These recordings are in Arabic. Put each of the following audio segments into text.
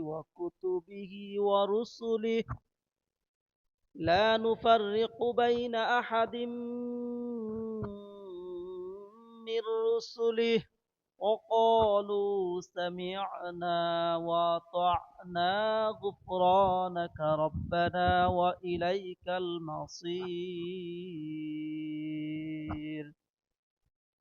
وكتبه ورسله. لا نفرق بين أحد من رسله. وقالوا سمعنا وأطعنا غفرانك ربنا وإليك المصير.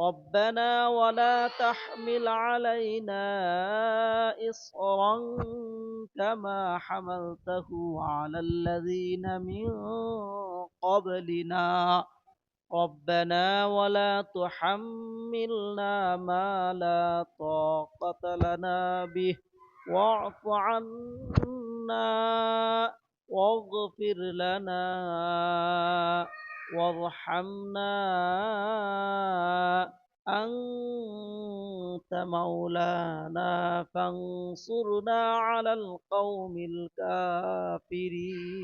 ربنا ولا تحمل علينا إصرا كما حملته على الذين من قبلنا. ربنا ولا تحملنا ما لا طاقة لنا به. واعف عنا واغفر لنا. وارحمنا أنت مولانا فانصرنا على القوم الكافرين